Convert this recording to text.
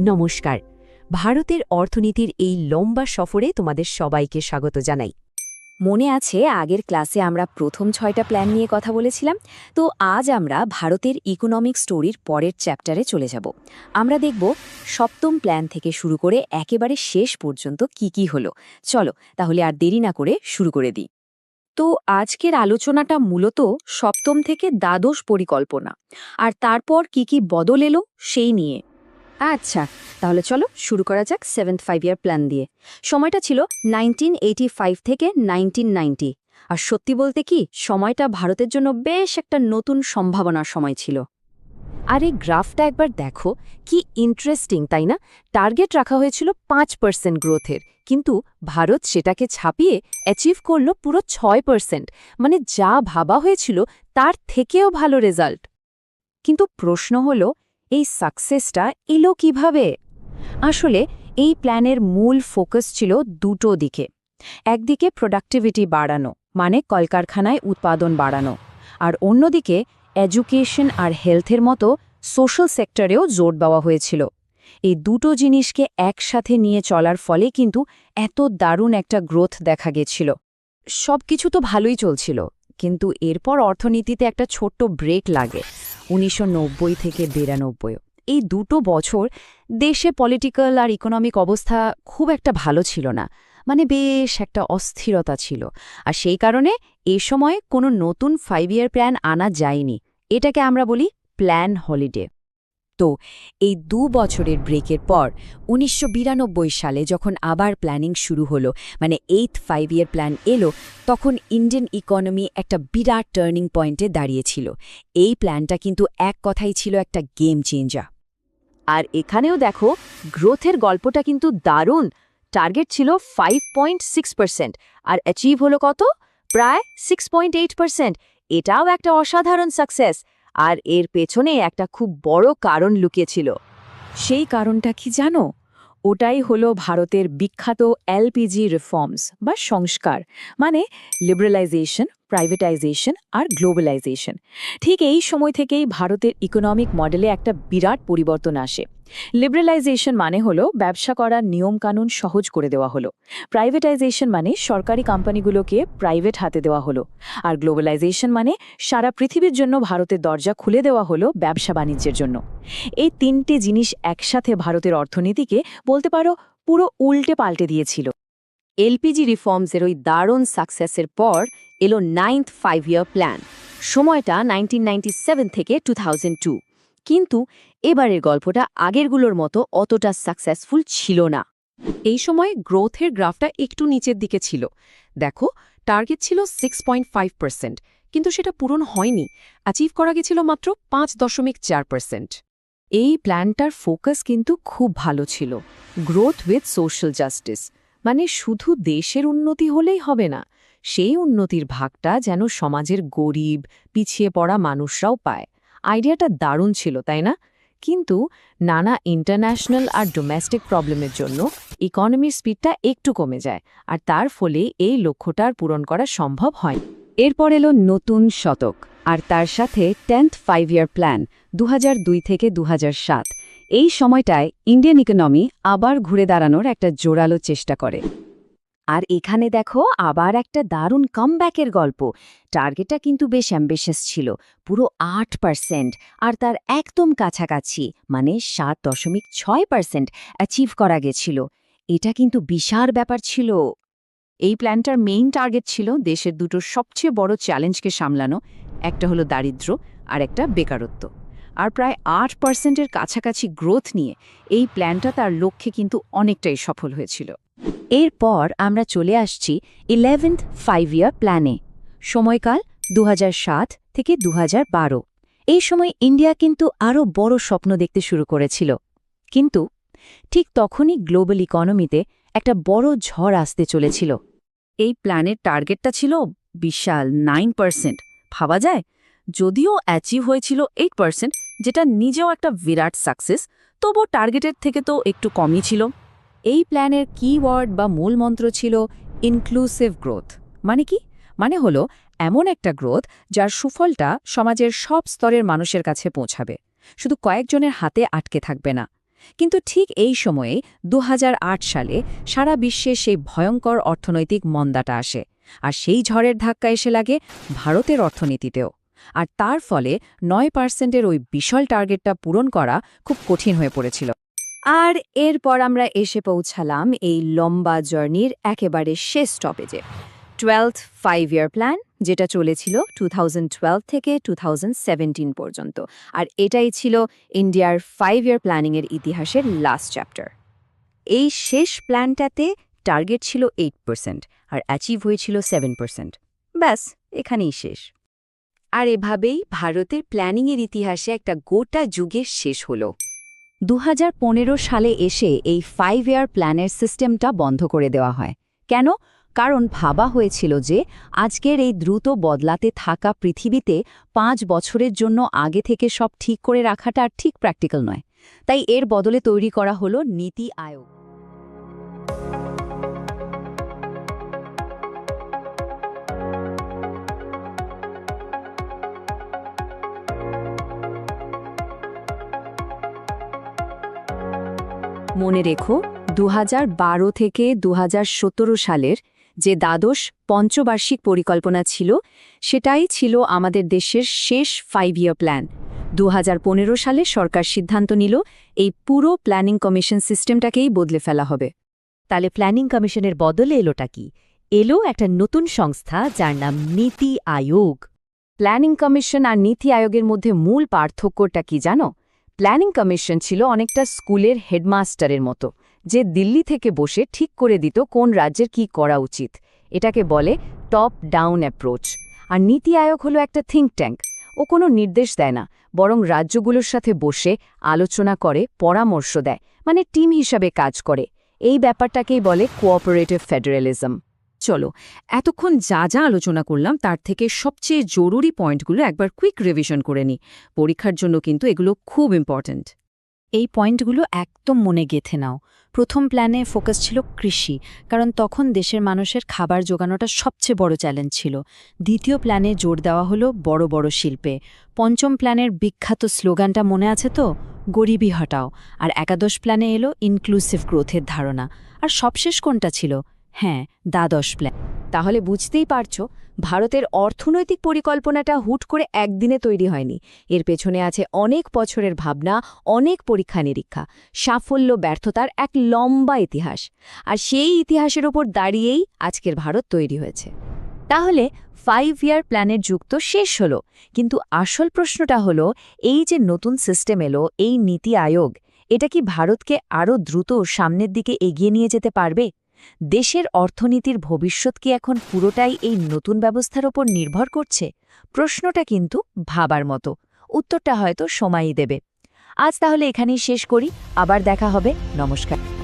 নমস্কার। ভারতের অর্থনীতির এই লম্বা সফরে তোমাদের সবাইকে স্বাগত জানাই। মনে আছে, আগের ক্লাসে আমরা প্রথম ছয়টা প্ল্যান নিয়ে কথা বলেছিলাম? তো আজ আমরা ভারতের ইকোনমিক স্টোরির পরের চ্যাপ্টারে চলে যাব। আমরা দেখব সপ্তম প্ল্যান থেকে শুরু করে একেবারে শেষ পর্যন্ত কি কি হলো। চলো, তাহলে আর দেরি না করে শুরু করে দিই। তো আজকের আলোচনাটা মূলত সপ্তম থেকে দ্বাদশ পরিকল্পনা। আর তারপর কি কি বদল এলো সেই নিয়ে। আচ্ছা তাহলে চলো শুরু করা যাক সেভেন্থ ফাইভ ইয়ার প্ল্যান দিয়ে। সময়টা ছিল নাইনটিন থেকে নাইনটিন আর সত্যি বলতে কি, সময়টা ভারতের জন্য বেশ একটা নতুন সম্ভাবনার সময় ছিল। আর এই গ্রাফটা একবার দেখো, কি ইন্টারেস্টিং তাই না? টার্গেট রাখা হয়েছিল পাঁচ পার্সেন্ট গ্রোথের কিন্তু ভারত সেটাকে ছাপিয়ে অ্যাচিভ করল পুরো ছয় পার্সেন্ট মানে যা ভাবা হয়েছিল, তার থেকেও ভালো রেজাল্ট কিন্তু প্রশ্ন হল এই সাকসেসটা এলো কীভাবে? আসলে, এই প্ল্যানের মূল ফোকাস ছিল দুটো দিকে। একদিকে প্রোডাক্টিভিটি বাড়ানো মানে কলকারখানায় উৎপাদন বাড়ানো। আর অন্যদিকে এডুকেশন আর হেলথের মতো সোশ্যাল সেক্টরেও জোর দেওয়া হয়েছিল। এই দুটো জিনিসকে একসাথে নিয়ে চলার ফলে কিন্তু এত দারুণ একটা গ্রোথ দেখা গেছিল। সব কিছু তো ভালোই চলছিল। কিন্তু এরপর অর্থনীতিতে একটা ছোট্ট ব্রেক লাগে, উনিশশো নব্বই থেকে বিরানব্বই এই দুটো বছর দেশে পলিটিক্যাল আর ইকোনমিক অবস্থা খুব একটা ভালো ছিল না মানে বেশ একটা অস্থিরতা ছিল। আর সেই কারণে এ সময় কোনো নতুন ফাইভ ইয়ার প্ল্যান আনা যায়নি। এটাকে আমরা বলি প্ল্যান হলিডে তো এই দু বছরের ব্রেকের পর উনিশশো বিরানব্বই সালে যখন আবার প্ল্যানিং শুরু হলো মানে এইথ ফাইভ ইয়ার প্ল্যান এলো, তখন ইন্ডিয়ান ইকোনমি একটা বিরাট টার্নিং পয়েন্টে দাঁড়িয়েছিল। এই প্ল্যানটা কিন্তু এক কথাই ছিল একটা গেম চেঞ্জার আর এখানেও দেখো গ্রোথের গল্পটা কিন্তু দারুণ। টার্গেট ছিল ফাইভ আর অ্যাচিভ হলো কত? প্রায় সিক্স এটাও একটা অসাধারণ সাকসেস আর এর পেছনে একটা খুব বড় কারণ লুকিয়েছিল। সেই কারণটা কি জানো? ওটাই হলো ভারতের বিখ্যাত এলপিজি রিফর্মস বা সংস্কার মানে লিবারালাইজেশন প্রাইভেটাইজেশন আর গ্লোবালাইজেশন ঠিক এই সময় থেকেই ভারতের ইকোনমিক মডেলে একটা বিরাট পরিবর্তন আসে। লিবারালাইজেশন মানে হলো ব্যবসা করার নিয়মকানুন সহজ করে দেওয়া হলো। প্রাইভেটাইজেশন মানে সরকারি কোম্পানিগুলোকে প্রাইভেট হাতে দেওয়া হলো। আর গ্লোবালাইজেশন মানে সারা পৃথিবীর জন্য ভারতের দরজা খুলে দেওয়া হলো ব্যবসা বাণিজ্যের জন্য। এই তিনটে জিনিস একসাথে ভারতের অর্থনীতিকে বলতে পারো পুরো উল্টে পাল্টে দিয়েছিল। এলপিজি রিফর্মসের ওই দারুণ সাকসেসের পর এলো নাইন্থ ফাইভ ইয়ার প্ল্যান সময়টা নাইনটিন থেকে টু কিন্তু এবারের গল্পটা আগেরগুলোর মতো অতটা সাকসেসফুল ছিল না। এই সময় গ্রোথের গ্রাফটা একটু নিচের দিকে ছিল। দেখো টার্গেট ছিল সিক্স কিন্তু সেটা পূরণ হয়নি। অ্যাচিভ করা গেছিল মাত্র পাঁচ দশমিক চার পার্সেন্ট এই প্ল্যানটার ফোকাস কিন্তু খুব ভালো ছিল। গ্রোথ উইথ সোশ্যাল জাস্টিস মানে শুধু দেশের উন্নতি হলেই হবে না, সেই উন্নতির ভাগটা যেন সমাজের গরিব, পিছিয়ে পড়া মানুষরাও পায়। আইডিয়াটা দারুণ ছিল, তাই না? কিন্তু নানা ইন্টারন্যাশনাল আর ডোমেস্টিক প্রবলেমের জন্য ইকোনমির স্পিডটা একটু কমে যায়, আর তার ফলে এই লক্ষ্যটার পূরণ করা সম্ভব হয় এরপর এলো নতুন শতক, আর তার সাথে টেন্থ ফাইভ ইয়ার প্ল্যান দু হাজার দুই থেকে দু হাজার সাত। এই সময়টায় ইন্ডিয়ান ইকোনমি আবার ঘুরে দাঁড়ানোর একটা জোরালো চেষ্টা করে। আর এখানে দেখো আবার একটা দারুণ কামব্যাকের গল্প। টার্গেটটা কিন্তু বেশ অ্যাম্বিশাস ছিল, পুরো আট পার্সেন্ট আর তার একদম কাছাকাছি মানে সাত দশমিক ছয় পার্সেন্ট অ্যাচিভ করা গেছিল। এটা কিন্তু বিশাল ব্যাপার ছিল। এই প্ল্যানটার মেইন টার্গেট ছিল দেশের দুটো সবচেয়ে বড় চ্যালেঞ্জকে সামলানো, একটা হলো দারিদ্র্য আর একটা বেকারত্ব। আর প্রায় আট পার্সেন্টের কাছাকাছি গ্রোথ নিয়ে এই প্ল্যানটা তার লক্ষ্যে কিন্তু অনেকটাই সফল হয়েছিল। এরপর আমরা চলে আসছি ইলেভেন্থ ফাইভ ইয়ার প্ল্যানে সময়কাল দু হাজার সাত থেকে দুহাজার বারো। এই সময় ইন্ডিয়া কিন্তু আরও বড় স্বপ্ন দেখতে শুরু করেছিল। কিন্তু ঠিক তখনই গ্লোবাল ইকোনমিতে একটা বড় ঝড় আসতে চলেছিল। এই প্ল্যানের টার্গেটটা ছিল বিশাল নাইন পার্সেন্ট ভাবা যায়? যদিও অ্যাচিভ হয়েছিল এইট পার্সেন্ট যেটা নিজেও একটা বিরাট সাকসেস তবু টার্গেটের থেকে তো একটু কমই ছিল। এই প্ল্যানের কিওয়ার্ড বা মূল মন্ত্র ছিল ইনক্লুসিভ গ্রোথ মানে কি? মানে হলো এমন একটা গ্রোথ যার সুফলটা সমাজের সব স্তরের মানুষের কাছে পৌঁছাবে। শুধু কয়েকজনের হাতে আটকে থাকবে না। কিন্তু ঠিক এই সময়ে দু হাজার আট সালে সারা বিশ্বে সেই ভয়ঙ্কর অর্থনৈতিক মন্দাটা আসে আর সেই ঝড়ের ধাক্কা এসে লাগে ভারতের অর্থনীতিতেও। আর তার ফলে নয় পার্সেন্টের ওই বিশাল টার্গেটটা পূরণ করা খুব কঠিন হয়ে পড়েছিল। আর এরপর আমরা এসে পৌঁছালাম এই লম্বা জার্নির একেবারে শেষ স্টপেজে। টুয়েলথ ফাইভ ইয়ার প্ল্যান যেটা চলেছিল টু থেকে টু পর্যন্ত। আর এটাই ছিল ইন্ডিয়ার ফাইভ ইয়ার প্ল্যানিংয়ের ইতিহাসের লাস্ট চ্যাপ্টার এই শেষ প্ল্যানটাতে টার্গেট ছিল এইট পার্সেন্ট আর অ্যাচিভ হয়েছিল সেভেন পার্সেন্ট ব্যাস, এখানেই শেষ। আর এভাবেই ভারতের প্ল্যানিংয়ের ইতিহাসে একটা গোটা যুগের শেষ হল। দু হাজার পনেরো সালে এসে এই ফাইভ ইয়ার প্ল্যানের সিস্টেমটা বন্ধ করে দেওয়া হয়। কেন? কারণ ভাবা হয়েছিল যে আজকের এই দ্রুত বদলাতে থাকা পৃথিবীতে পাঁচ বছরের জন্য আগে থেকে সব ঠিক করে রাখাটা আর ঠিক প্র্যাকটিক্যাল নয়। তাই এর বদলে তৈরি করা হলো নীতি আয়োগ। মনে রেখো দু হাজার বারো থেকে দু হাজার সতেরো সালের যে দ্বাদশ পঞ্চবার্ষিক পরিকল্পনা ছিল, সেটাই ছিল আমাদের দেশের শেষ ফাইভ ইয়ার প্ল্যান দু হাজার পনেরো সালে সরকার সিদ্ধান্ত নিল, এই পুরো প্ল্যানিং কমিশন সিস্টেমটাকেই বদলে ফেলা হবে। তাহলে প্ল্যানিং কমিশনের বদলে এলোটা কি? এলো একটা নতুন সংস্থা যার নাম নীতি আয়োগ। প্ল্যানিং কমিশন আর নীতি আয়োগের মধ্যে মূল পার্থক্যটা কি জানো? প্ল্যানিং কমিশন ছিল অনেকটা স্কুলের হেডমাস্টারের মতো, যে দিল্লি থেকে বসে ঠিক করে দিত কোন রাজ্যের কি করা উচিত। এটাকে বলে টপ ডাউন অ্যাপ্রোচ আর নীতি আয়োগ হলো একটা থিঙ্ক ট্যাঙ্ক ও কোনো নির্দেশ দেয় না, বরং রাজ্যগুলোর সাথে বসে আলোচনা করে, পরামর্শ দেয় মানে টিম হিসাবে কাজ করে। এই ব্যাপারটাকেই বলে কোঅপারেটিভ ফেডারেলিজম চলো, এতক্ষণ যা যা আলোচনা করলাম তার থেকে সবচেয়ে জরুরি পয়েন্টগুলো একবার কুইক রিভিশন করে নিই পরীক্ষার জন্য কিন্তু এগুলো খুব ইম্পর্ট্যান্ট এই পয়েন্টগুলো একদম মনে গেথে নাও। প্রথম প্ল্যানে ফোকাস ছিল কৃষি, কারণ তখন দেশের মানুষের খাবার জোগানোটা সবচেয়ে বড় চ্যালেঞ্জ ছিল। দ্বিতীয় প্ল্যানে জোর দেওয়া হলো বড় বড় শিল্পে। পঞ্চম প্ল্যানের বিখ্যাত স্লোগানটা মনে আছে তো? গরিবি হটাও। আর একাদশ প্ল্যানে এলো ইনক্লুসিভ গ্রোথের ধারণা। আর সবশেষ কোনটা ছিল? হ্যাঁ দ্বাদশ প্ল্যান তাহলে বুঝতেই পারছ, ভারতের অর্থনৈতিক পরিকল্পনাটা হুট করে একদিনে তৈরি হয়নি। এর পেছনে আছে অনেক বছরের ভাবনা, অনেক পরীক্ষা নিরীক্ষা, সাফল্য, ব্যর্থতার এক লম্বা ইতিহাস। আর সেই ইতিহাসের ওপর দাঁড়িয়েই আজকের ভারত তৈরি হয়েছে। তাহলে ফাইভ ইয়ার প্ল্যানের যুগ তো শেষ হলো। কিন্তু আসল প্রশ্নটা হলো, এই যে নতুন সিস্টেম এলো, এই নীতি আয়োগ, এটা কি ভারতকে আরও দ্রুত সামনের দিকে এগিয়ে নিয়ে যেতে পারবে? দেশের অর্থনীতির ভবিষ্যৎ কি এখন পুরোটাই এই নতুন ব্যবস্থার ওপর নির্ভর করছে? প্রশ্নটা কিন্তু ভাবার মতো। উত্তরটা হয়তো সময়ই দেবে। আজ তাহলে এখানেই শেষ করি। আবার দেখা হবে। নমস্কার।